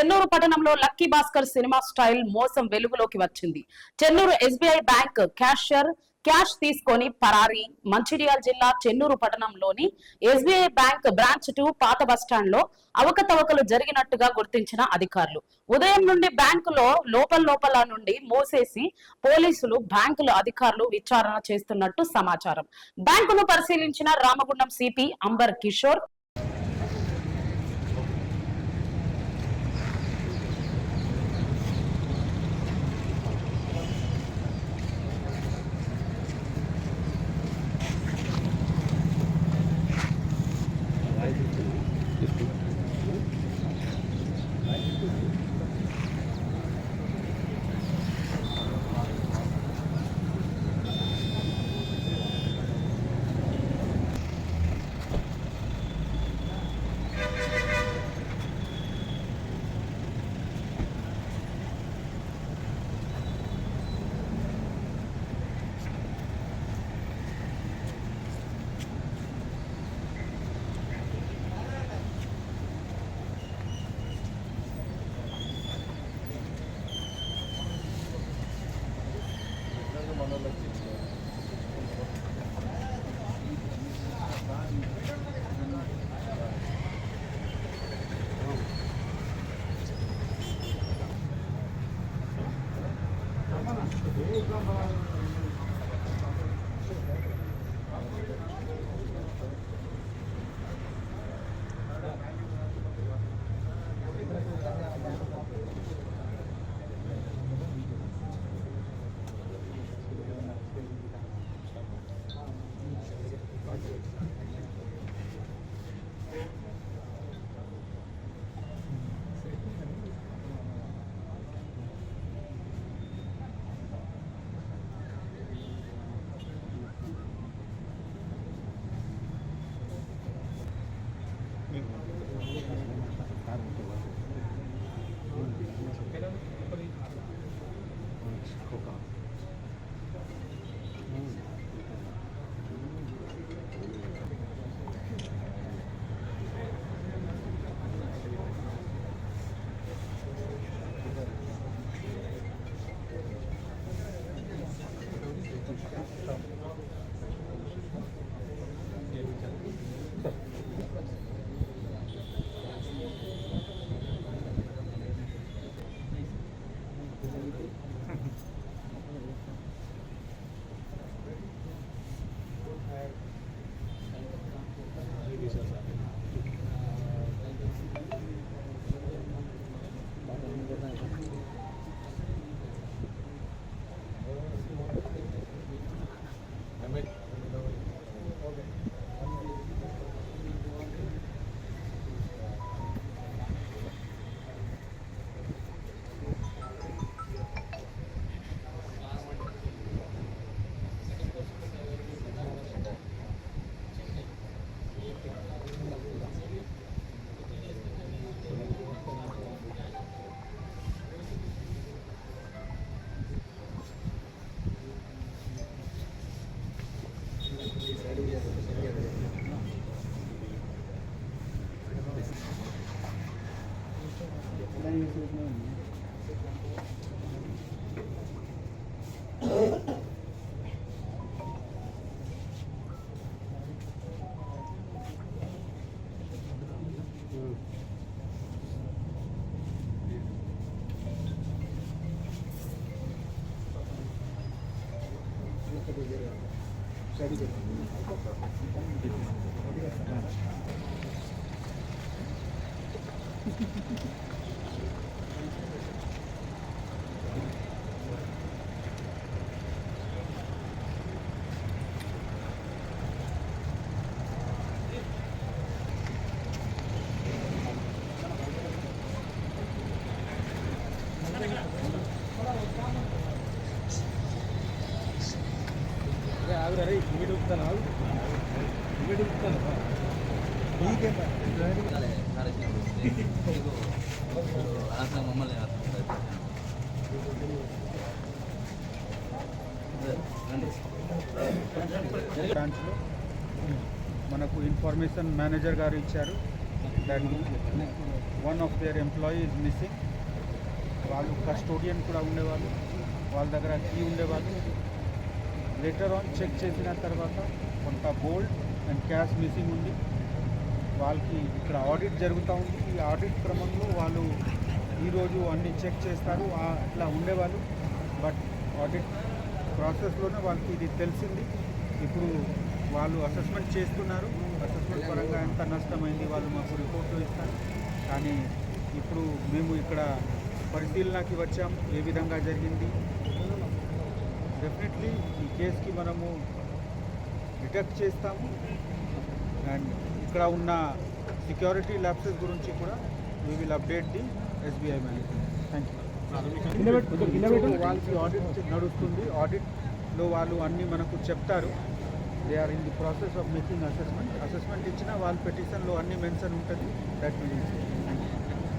చెన్నూరు పట్టణంలో lucky Bhaskar cinema style మోసం వెలుగులోకి వచ్చింది. Chennur SBI bank cashier cash తీసుకొని పరారీ మంచిర్యాల జిల్లా చెన్నూరు పట్టణంలోని ఎస్బీఐ బ్యాంక్ బ్రాంచ్ టూ పాత బస్టాండ్లో అవకతవకలు జరిగినట్టుగా గుర్తించిన అధికారులు. ఉదయం నుండి బ్యాంకులో లోపల లోపల నుండి మోసేసి పోలీసులు బ్యాంకుల అధికారులు విచారణ చేస్తున్నట్టు సమాచారం. బ్యాంకును పరిశీలించిన Ramagundam CP Ambar Kishore Gracias. Thank you. అసలు మమ్మల్ని బ్రాంచ్లో మనకు ఇన్ఫర్మేషన్ మేనేజర్ గారు ఇచ్చారు. దాని one of their employee is missing వాళ్ళు కస్టోడియన్ కూడా ఉండేవాళ్ళు. వాళ్ళ దగ్గర కీ ఉండేవాళ్ళు. లెటర్ ఆన్ చెక్ చేసిన తర్వాత కొంత గోల్డ్ అండ్ క్యాష్ మిస్సింగ్ ఉంది. వాళ్ళకి ఇక్కడ ఆడిట్ జరుగుతూ ఉంది. ఈ ఆడిట్ క్రమంలో వాళ్ళు ఈరోజు అన్ని చెక్ చేస్తారు. అట్లా ఉండేవాళ్ళు. బట్ ఆడిట్ ప్రాసెస్లోనే వాళ్ళకి ఇది తెలిసింది. ఇప్పుడు వాళ్ళు అసెస్మెంట్ చేస్తున్నారు. అసెస్మెంట్ పరంగా ఎంత నష్టమైంది వాళ్ళు మాకు రిపోర్ట్లు ఇస్తారు. కానీ ఇప్పుడు మేము ఇక్కడ పరిశీలనకి వచ్చాం ఏ విధంగా జరిగింది? డెఫినెట్లీ కేసుకి మనము డిటెక్ట్ చేస్తాము. అండ్ ఇక్కడ ఉన్న సెక్యూరిటీ ల్యాబ్సెస్ గురించి కూడా we will update the SBI management thank you వాళ్ళకి ఆడిట్ నడుస్తుంది. ఆడిట్లో వాళ్ళు అన్నీ మనకు చెప్తారు. They are in the process of making assessment assessment ఇచ్చిన వాళ్ళ పెటిషన్లో అన్ని మెన్షన్ ఉంటుంది. That will